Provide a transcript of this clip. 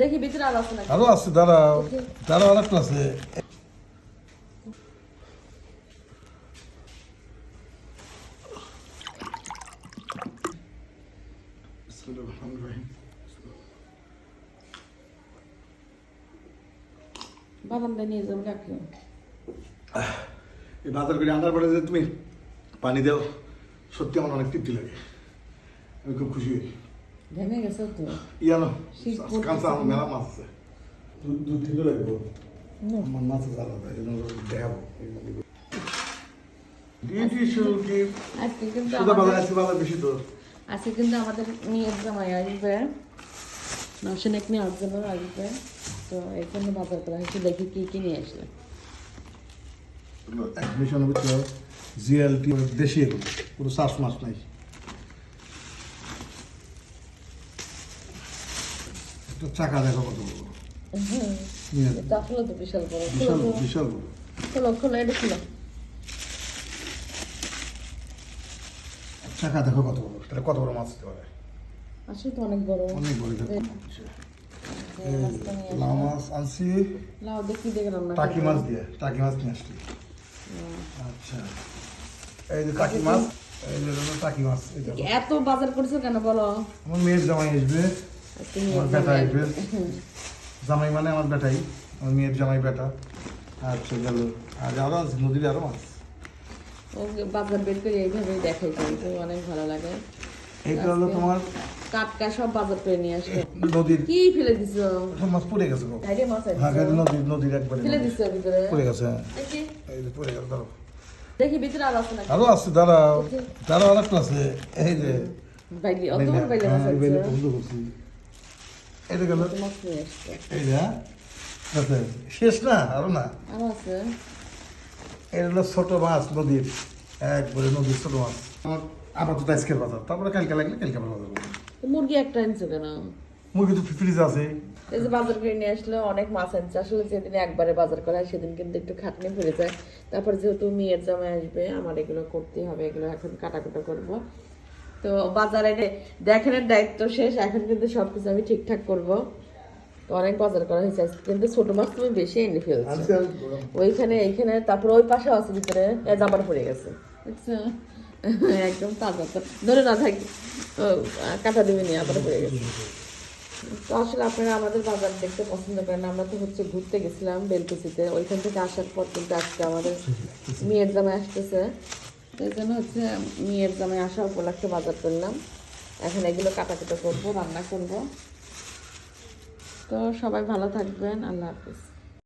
দেখি ভিতরে আছে নাকি? আরও আছে আরেকটা নিয়ে যাব কাকি? এই বাজার করে আনার পরে তুমি পানি দাও সত্যি আমার অনেক তৃপ্তি লাগে। আমি খুব খুশি হই। ভেঙে গেছে তো ইয়ানো কাঁচা আমার মেলা মাছ আছে দু- দু থেকে লাগবো আমার মাছ আছে আলাদা এই জন্য দেখাবো আজকে কিন্তু আমাদের আছে বাজার বেশি তো আজকে কিন্তু আমাদের আসবে আসবে তো এই জন্য বাজার করা হয়েছে দেখি কি কি নিয়ে আসলে মিশন হচ্ছে জিএলটি দেশি কোনো চাষ মাছ নাই একটা চাকা দেখো কত বড়। এটা আসলে তো বিশাল বড়। বিশাল বিশাল বড়। খোলো খোলো এটা খোলো চাকা দেখো কত বড়। তাহলে কত বড় মাছ হতে পারে? আসলে তো অনেক বড়। অনেক বড় এটা। এই এই মাছটা নিয়ে আসলাম। লাউ মাছ আনছি। লাউ দেখি দেখে রান্না টাকি মাছ দিয়ে টাকি মাছ নিয়ে আসছি। আচ্ছা। এই যে টাকি মাছ এই যে টাকি মাছ এত বাজার করছ কেন বলো? আমার মেয়ের জামাই আসবে। আমার বেটা জামাই মানে আমার বেটাই আমার মেয়ের জামাই বেটা। আচ্ছা গেল আর আরও আছে নদীর আরও মাছ। ও বাজার বের করে এইভাবেই দেখাই কিন্তু অনেক ভালো লাগে। এইটা হলো তোমার টাটকা সব বাজার করে নিয়ে আসবে। নদীর কি ফেলে দিছো? মাছ পড়ে গেছে গো। গাড়ি মাছ হ্যাঁ আছে নদীর নদীর একবারে ফেলে নদী। দিছো ভিতরে? পড়ে গেছে। দেখি এই যে। পড়ে গেছে দাঁড়াও। দেখি ভিতরে আর আছে আরও আছে দাঁড়াও। দাঁড়াও আর একটা আছে। এই যে। বাইলি অত বড় বাইলি মাছ হ্যাঁ, আছে এটা গেল। কত মাছ এই যে হ্যাঁ? আচ্ছা, শেষ না? আরও না? এটা হলো ছোট মাছ নদীর একবারে নদীর ছোট মাছ। আমার আপাতত আজকের বাজার। তারপরে কালকে লাগলে কালকে আবার বাজার মুরগি একটা আনছো কেন মুরগি তো ফ্রিজ আছে। এই যে বাজার করে নিয়ে আসলে অনেক মাছ আনছে। আসলে যেদিন একবারে বাজার করা হয় সেদিন কিন্তু একটু খাটনি পড়ে যায়। তারপর যেহেতু মেয়ের জামাই আসবে আমার এগুলো করতেই হবে এগুলো এখন কাটাকুটা করব। তো বাজারে দেখানোর দায়িত্ব শেষ এখন কিন্তু সব কিছু আমি ঠিকঠাক করব। অনেক বাজার করা হয়েছে কিন্তু ছোট মাছ তুমি বেশি এনে ফেলছো। ওইখানে এইখানে তারপর ওই পাশে আছে ভিতরে এ জাবার পড়ে গেছে। একদম তাজা তো। ধরে না থাকি কাটা দেবে নি আবার পড়ে গেছে। তো আসলে আপনারা আমাদের বাজার দেখতে পছন্দ করেন আমরা তো হচ্ছে ঘুরতে গেছিলাম বেলকুচিতে। ওইখান থেকে আসার পর কিন্তু আজকে আমাদের মেয়ের জামাই আসতেছে। এই জন্য হচ্ছে মেয়ের জামাই আসা উপলক্ষে বাজার করলাম। এখন এগুলো কাটাকুটা করব, রান্না করব। তো সবাই ভালো থাকবেন, আল্লাহ হাফিজ।